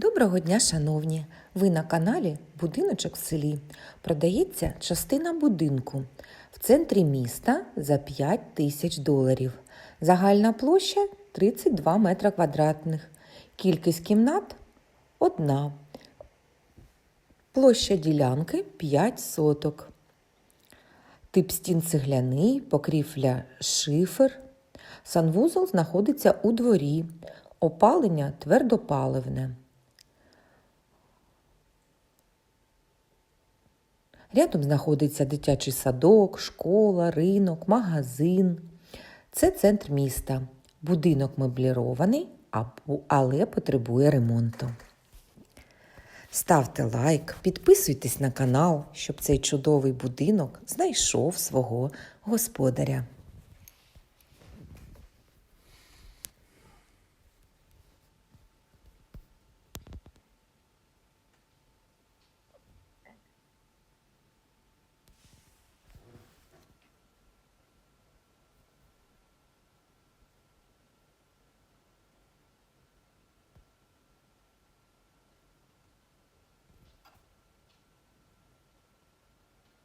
Доброго дня, шановні! Ви на каналі Будиночок в селі. Продається частина будинку в центрі міста за 5 тисяч доларів. Загальна площа 32 метра квадратних. Кількість кімнат одна. Площа ділянки 5 соток. Тип стін цегляний, покрівля шифер. Санвузол знаходиться у дворі. Опалення твердопаливне. Рядом знаходиться дитячий садок, школа, ринок, магазин. Це центр міста. Будинок меблірований, але потребує ремонту. Ставте лайк, підписуйтесь на канал, щоб цей чудовий будинок знайшов свого господаря.